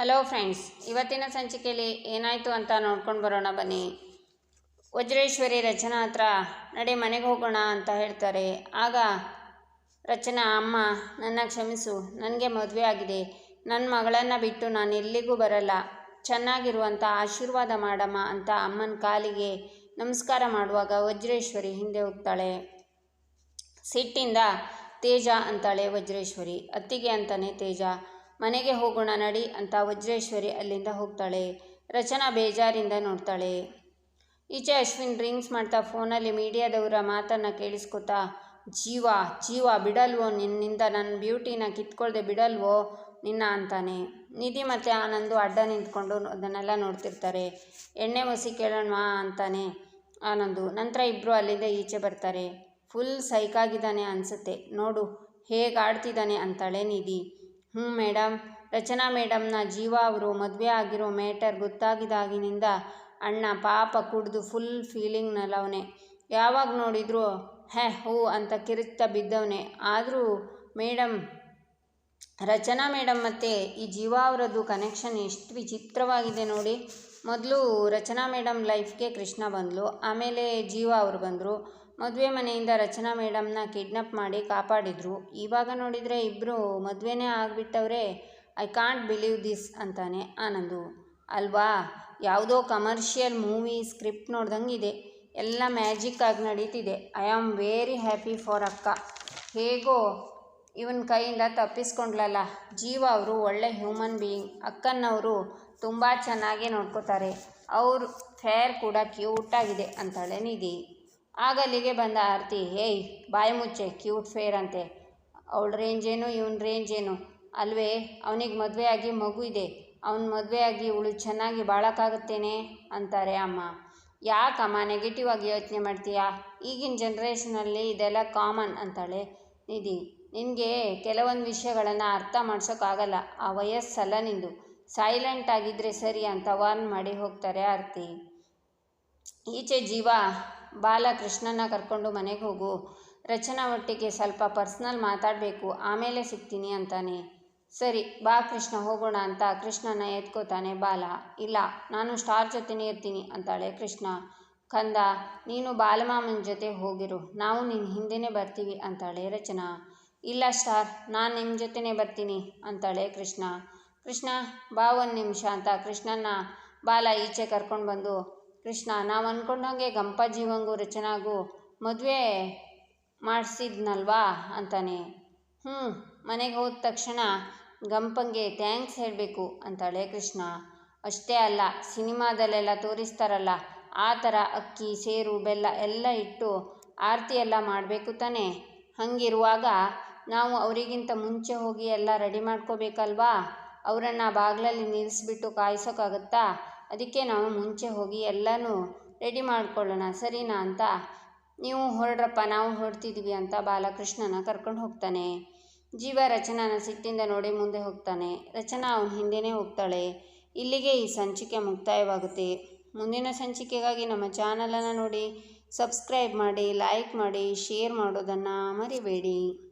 Hello friends ಇವತ್ತಿನ ಸಂಚಿಕೆಯಲ್ಲಿ ಏನಾಯಿತು ಅಂತ ನೋಡ್ಕೊಂಡು ಬರೋಣ ಬನ್ನಿ. ವಜ್ರೇಶ್ವರಿ ರಚನಾ ಹತ್ರ ನಡೆ ಮನೆಗೆ ಹೋಗೋಣ ಅಂತ ಹೇಳ್ತಾರೆ. ಆಗ ರಚನಾ, ಅಮ್ಮ, ನನ್ನ ಕ್ಷಮಿಸು. ನನಗೆ ಮದುವೆ ಆಗಿದೆ. ನನ್ನ ಮಗಳನ್ನು ಬಿಟ್ಟು ನಾನು ಎಲ್ಲಿಗೂ ಬರಲ್ಲ. ಚೆನ್ನಾಗಿರುವಂಥ ಆಶೀರ್ವಾದ ಮಾಡಮ್ಮ ಅಂತ ಅಮ್ಮನ ಕಾಲಿಗೆ ನಮಸ್ಕಾರ ಮಾಡುವಾಗ ವಜ್ರೇಶ್ವರಿ ಹಿಂದೆ ಹೋಗ್ತಾಳೆ. ಸಿಟ್ಟಿಂದ ತೇಜ ಅಂತಾಳೆ ವಜ್ರೇಶ್ವರಿ. ಅತ್ತಿಗೆ ಅಂತಾನೆ ತೇಜ. ಮನೆಗೆ ಹೋಗೋಣ ನಡಿ ಅಂತ ವಜ್ರೇಶ್ವರಿ ಅಲ್ಲಿಂದ ಹೋಗ್ತಾಳೆ. ರಚನಾ ಬೇಜಾರಿಂದ ನೋಡ್ತಾಳೆ. ಈಚೆ ಅಶ್ವಿನ್ ಡ್ರಿಂಕ್ಸ್ ಮಾಡ್ತಾ ಫೋನಲ್ಲಿ ಮೀಡಿಯಾದವರ ಮಾತನ್ನು ಕೇಳಿಸ್ಕೊತಾ, ಜೀವ ಜೀವ, ಬಿಡಲ್ವೋ ನಿನ್ನಿಂದ ನನ್ನ ಬ್ಯೂಟಿನ ಕಿತ್ಕೊಳ್ದೆ ಬಿಡಲ್ವೋ ನಿನ್ನ ಅಂತಾನೆ ನಿಧಿ ಮತ್ತು ಆನಂದು ಅಡ್ಡ ನಿಂತ್ಕೊಂಡು ಅದನ್ನೆಲ್ಲ ನೋಡ್ತಿರ್ತಾರೆ. ಎಣ್ಣೆ ಮಸಿ ಕೇಳೋಣವಾ ಅಂತಾನೆ ಆನಂದು. ನಂತರ ಇಬ್ಬರು ಅಲ್ಲಿಂದ ಈಚೆ ಬರ್ತಾರೆ. ಫುಲ್ ಸೈಕಾಗಿದ್ದಾನೆ ಅನಿಸುತ್ತೆ. ನೋಡು, ಹೇಗೆ ಆಡ್ತಿದ್ದಾನೆ ಅಂತಾಳೆ ನಿಧಿ. ಹ್ಞೂ ಮೇಡಮ್. ರಚನಾ ಮೇಡಮ್ನ ಜೀವ ಅವರು ಮದುವೆ ಆಗಿರೋ ಮ್ಯಾಟರ್ ಗೊತ್ತಾಗಿದಾಗಿನಿಂದ ಅಣ್ಣ ಪಾಪ ಕುಡಿದು ಫುಲ್ ಫೀಲಿಂಗ್ನಲ್ಲವನೇ ಯಾವಾಗ ನೋಡಿದರೂ ಹೇ, ಹೂ ಅಂತ ಕಿರುತ್ತ ಬಿದ್ದವನೇ. ಆದರೂ ಮೇಡಮ್, ರಚನಾ ಮೇಡಮ್ ಮತ್ತು ಈ ಜೀವ ಅವರದ್ದು ಕನೆಕ್ಷನ್ ಎಷ್ಟು ವಿಚಿತ್ರವಾಗಿದೆ ನೋಡಿ. ಮೊದಲು ರಚನಾ ಮೇಡಮ್ ಲೈಫ್ಗೆ ಕೃಷ್ಣ ಬಂದಳು ಆಮೇಲೆ ಜೀವ ಅವರು ಬಂದರು. ಮದುವೆ ಮನೆಯಿಂದ ರಚನಾ ಮೇಡಮ್ನ ಕಿಡ್ನಪ್ ಮಾಡಿ ಕಾಪಾಡಿದರು. ಇವಾಗ ನೋಡಿದರೆ ಇಬ್ಬರು ಮದುವೆನೇ ಆಗಿಬಿಟ್ಟವ್ರೆ. ಐ ಕಾಂಟ್ ಬಿಲೀವ್ ದಿಸ್ ಅಂತಾನೆ ಆನಂದು. ಅಲ್ವಾ? ಯಾವುದೋ ಕಮರ್ಷಿಯಲ್ ಮೂವಿ ಸ್ಕ್ರಿಪ್ಟ್ ಇದೆ ಎಲ್ಲ ಮ್ಯಾಜಿಕ್ ಆಗಿ ನಡೀತಿದೆ. I am very happy for ಅಕ್ಕ. ಹೇಗೋ? ಇವನ ಕೈಯಿಂದ ತಪ್ಪಿಸ್ಕೊಂಡ್ಲಲ್ಲ. ಜೀವ ಅವರು ಒಳ್ಳೆ ಹ್ಯೂಮನ್ ಬೀಯಿಂಗ್ ಅಕ್ಕನವರು ತುಂಬ ಚೆನ್ನಾಗಿ ನೋಡ್ಕೋತಾರೆ. ಅವ್ರ ಫೇರ್ ಕೂಡ ಕ್ಯೂಟಾಗಿದೆ ಅಂತಾಳೆ ನಿಧಿ. ಆಗ ಅಲ್ಲಿಗೆ ಬಂದ ಆರತಿ, ಏಯ್, ಬಾಯಿ ಮುಚ್ಚೆ, ಕ್ಯೂಟ್ ಫೇರ್ ಅಂತೆ. ಅವಳ ರೇಂಜ್ ಏನು ಇವನ ರೇಂಜ್ ಏನು ಅಲ್ವೇ, ಅವನಿಗೆ ಮದುವೆ ಆಗಿ ಮಗು ಇದೆ. ಅವನ ಮದುವೆ ಆಗಿ ಇವಳು ಚೆನ್ನಾಗಿ ಬಾಳೋಕ್ಕಾಗುತ್ತೇನೆ? ಅಂತಾರೆ ಅಮ್ಮ. ಯಾಕಮ್ಮ ನೆಗೆಟಿವ್ ಆಗಿ ಯೋಚನೆ ಮಾಡ್ತೀಯಾ? ಈಗಿನ ಜನ್ರೇಷನಲ್ಲಿ ಇದೆಲ್ಲ ಕಾಮನ್, ಅಂತಾಳೆ ನಿಧಿ. ನಿನಗೆ ಕೆಲವೊಂದು ವಿಷಯಗಳನ್ನು ಅರ್ಥ ಮಾಡ್ಸೋಕ್ಕಾಗಲ್ಲ. ಆ ವಯಸ್ಸಲ್ಲ ನಿಂದು. ಸೈಲೆಂಟ್ ಆಗಿದ್ದರೆ ಸರಿ, ಅಂತ ವಾರ್ನ್ ಮಾಡಿ ಹೋಗ್ತಾರೆ ಆರತಿ. ಈಚೆ ಜೀವ, ಬಾಲಕೃಷ್ಣನ ಕರ್ಕೊಂಡು ಮನೆಗೆ ಹೋಗು. ರಚನಾ ಒಟ್ಟಿಗೆ ಸ್ವಲ್ಪ ಪರ್ಸ್ನಲ್ ಮಾತಾಡಬೇಕು, ಆಮೇಲೆ ಸಿಗ್ತೀನಿ ಅಂತಾನೆ. ಸರಿ, ಬಾ ಕೃಷ್ಣ, ಹೋಗೋಣ ಅಂತ ಕೃಷ್ಣನ ಎತ್ಕೋತಾನೆ ಬಾಲ. ಇಲ್ಲ, ನಾನು ಸ್ಟಾರ್ ಜೊತೆನೇ ಇರ್ತೀನಿ ಅಂತಾಳೆ ಕೃಷ್ಣ. ಕಂದ, ನೀನು ಬಾಲಮಾಮನ ಜೊತೆ ಹೋಗಿರು, ನಾವು ನಿನ್ನ ಹಿಂದೆನೇ ಬರ್ತೀವಿ ಅಂತಾಳೆ ರಚನಾ. ಇಲ್ಲ ಸ್ಟಾರ್, ನಾನು ನಿಮ್ಮ ಜೊತೆನೇ ಬರ್ತೀನಿ ಅಂತಾಳೆ ಕೃಷ್ಣ. ಕೃಷ್ಣ, ಬಾ ಒಂದು ನಿಮಿಷ ಅಂತ ಕೃಷ್ಣನ ಬಾಲ ಈಚೆ ಕರ್ಕೊಂಡು ಬಂದು ಕೃಷ್ಣ, ನಾವು ಅಂದ್ಕೊಂಡಂಗೆ ಗಂಪ ಜೀವಂಗು ರಚನಾಗೂ ಮದುವೆ ಮಾಡಿಸಿದ್ನಲ್ವಾ ಅಂತಾನೆ. ಹ್ಞೂ ಮನೆಗೆ ಹೋದ ತಕ್ಷಣ ಗಂಪಂಗೆ ಥ್ಯಾಂಕ್ಸ್ ಹೇಳಬೇಕು ಅಂತಾಳೆ ಕೃಷ್ಣ. ಅಷ್ಟೇ ಅಲ್ಲ, ಸಿನಿಮಾದಲ್ಲೆಲ್ಲ ತೋರಿಸ್ತಾರಲ್ಲ, ಆ ಥರ ಅಕ್ಕಿ, ಸೇರು, ಬೆಲ್ಲ ಎಲ್ಲ ಇಟ್ಟು ಆರತಿ ಎಲ್ಲ ಮಾಡಬೇಕು ತಾನೆ. ಹಾಗಿರುವಾಗ ನಾವು ಅವರಿಗಿಂತ ಮುಂಚೆ ಹೋಗಿ ಎಲ್ಲ ರೆಡಿ ಮಾಡ್ಕೋಬೇಕಲ್ವಾ? ಅವರನ್ನು ಬಾಗಿಲಲ್ಲಿ ನಿಲ್ಲಿಸ್ಬಿಟ್ಟು ಕಾಯಿಸೋಕ್ಕಾಗತ್ತಾ ಅದಕ್ಕೆ ನಾವು ಮುಂಚೆ ಹೋಗಿ ಎಲ್ಲನೂ ರೆಡಿ ಮಾಡಿಕೊಳ್ಳೋಣ. ಸರಿನಾ ಅಂತ. ನೀವು ಹೊರಡ್ರಪ್ಪ, ನಾವು ಹೊರಡ್ತಿದ್ದೀವಿ ಅಂತ ಬಾಲಕೃಷ್ಣನ ಕರ್ಕೊಂಡು ಹೋಗ್ತಾನೆ. ಜೀವ ರಚನಾನ ಸಿಟ್ಟಿಂದ ನೋಡಿ ಮುಂದೆ ಹೋಗ್ತಾನೆ. ರಚನಾ ಅವನ ಹಿಂದೆನೇ ಹೋಗ್ತಾಳೆ. ಇಲ್ಲಿಗೆ ಈ ಸಂಚಿಕೆ ಮುಕ್ತಾಯವಾಗುತ್ತೆ. ಮುಂದಿನ ಸಂಚಿಕೆಗಾಗಿ ನಮ್ಮ ಚಾನಲನ್ನು ನೋಡಿ, ಸಬ್ಸ್ಕ್ರೈಬ್ ಮಾಡಿ, ಲೈಕ್ ಮಾಡಿ, ಶೇರ್ ಮಾಡೋದನ್ನು ಮರಿಬೇಡಿ.